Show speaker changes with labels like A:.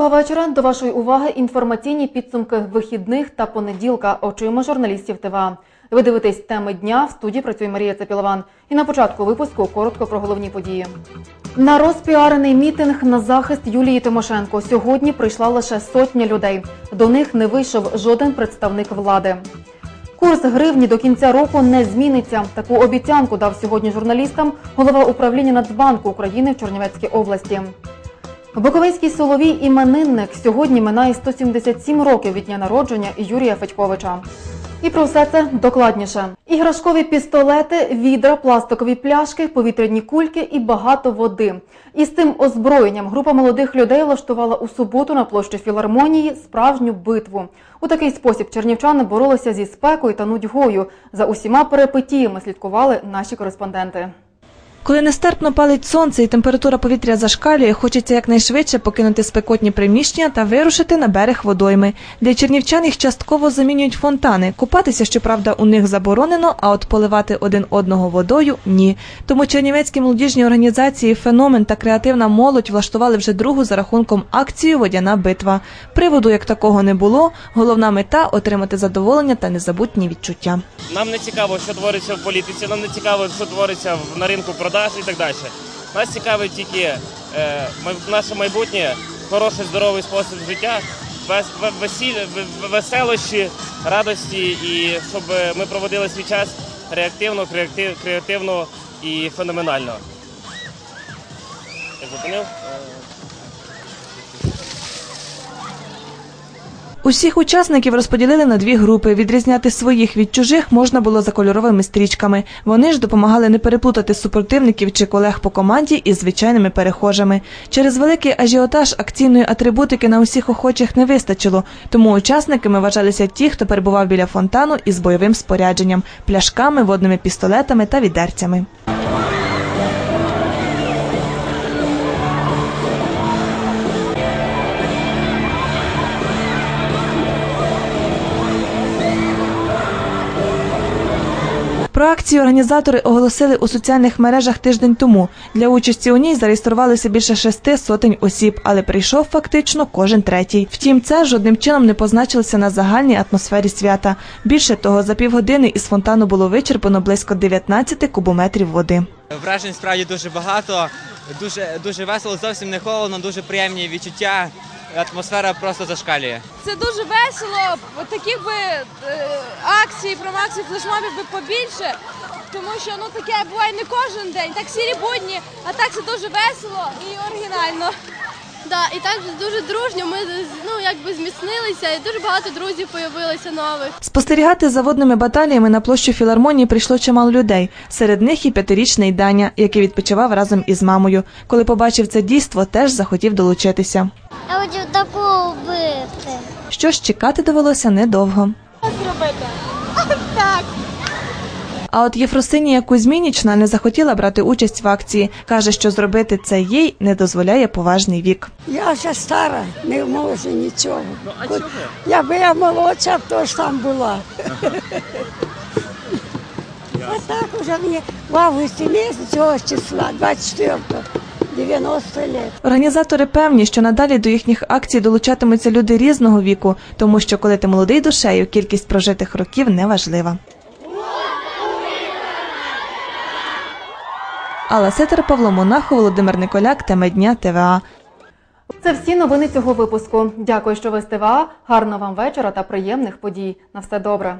A: Доброго вечора. До вашої уваги інформаційні підсумки вихідних та понеділка очима журналістів ТВА. Ви дивитесь теми дня. В студії працює Марія Цепілован. І на початку випуску коротко про головні події. На розпіарений мітинг на захист Юлії Тимошенко сьогодні прийшла лише сотня людей. До них не вийшов жоден представник влади. Курс гривні до кінця року не зміниться. Таку обіцянку дав сьогодні журналістам голова управління Нацбанку України в Чернівецькій області. Буковинський соловій іменинник сьогодні минає 177 років від дня народження Юрія Федьковича. І про все це докладніше: іграшкові пістолети, відра, пластикові пляшки, повітряні кульки і багато води. І з цим озброєнням група молодих людей влаштувала у суботу на площі філармонії справжню битву. У такий спосіб чернівчани боролися зі спекою та нудьгою. За усіма перипетіями слідкували наші кореспонденти.
B: Коли нестерпно палить сонце і температура повітря зашкалює, хочеться якнайшвидше покинути спекотні приміщення та вирушити на берег водойми. Для чернівчан їх частково замінюють фонтани. Купатися, щоправда, у них заборонено, а от поливати один одного водою ні. Тому чернівецькі молодіжні організації Феномен та креативна молодь влаштували вже другу за рахунком акцію Водяна битва. Приводу як такого не було. Головна мета отримати задоволення та незабутні відчуття.
C: Нам не цікаво, що твориться в політиці, нам не цікаво, що твориться на ринку продаж і так далі. Нас цікавить тільки е, наше майбутнє, хороший, здоровий спосіб життя, вес, ве- веселощі, радості і щоб ми проводили свій час реактивно, креатив- креативно і феноменально. Я зупинив?
B: Усіх учасників розподілили на дві групи. Відрізняти своїх від чужих можна було за кольоровими стрічками. Вони ж допомагали не переплутати супротивників чи колег по команді із звичайними перехожими. Через великий ажіотаж акційної атрибутики на усіх охочих не вистачило, тому учасниками вважалися ті, хто перебував біля фонтану із бойовим спорядженням, пляшками, водними пістолетами та відерцями. Про акцію організатори оголосили у соціальних мережах тиждень тому. Для участі у ній зареєструвалися більше шести сотень осіб, але прийшов фактично кожен третій. Втім, це жодним чином не позначилося на загальній атмосфері свята. Більше того, за півгодини із фонтану було вичерпано близько 19 кубометрів води.
D: Вражень справді дуже багато, дуже, дуже весело, зовсім не холодно, дуже приємні відчуття. Атмосфера просто зашкалює.
E: Це дуже весело. Таких би е, акцій, промакцій, флешмобів би побільше, тому що ну таке буває не кожен день, так сірі будні, а так це дуже весело і оригінально.
F: Да, і так дуже дружньо. Ми ну якби зміцнилися, і дуже багато друзів появилося нових.
B: Спостерігати за водними баталіями на площу філармонії прийшло чимало людей. Серед них і п'ятирічний Даня, який відпочивав разом із мамою. Коли побачив це дійство, теж захотів долучитися.
G: Я хочу таку вбити.
B: Що ж чекати довелося недовго. А от Єфросинія Кузьмінічна не захотіла брати участь в акції. Каже, що зробити це їй не дозволяє поважний вік.
H: Я вже стара, не можу нічого. От Якби я молодша, то ж там була. Отак уже мені в августі місяць цього числа, 24-го, 90 років.
B: Організатори певні, що надалі до їхніх акцій долучатимуться люди різного віку, тому що коли ти молодий душею, кількість прожитих років не важлива. Алла Сетер, Павло Монахов, Володимир Николяк, теми дня ТВА.
A: Це всі новини цього випуску. Дякую, що ви з ТВА. Гарного вам вечора та приємних подій. На все добре.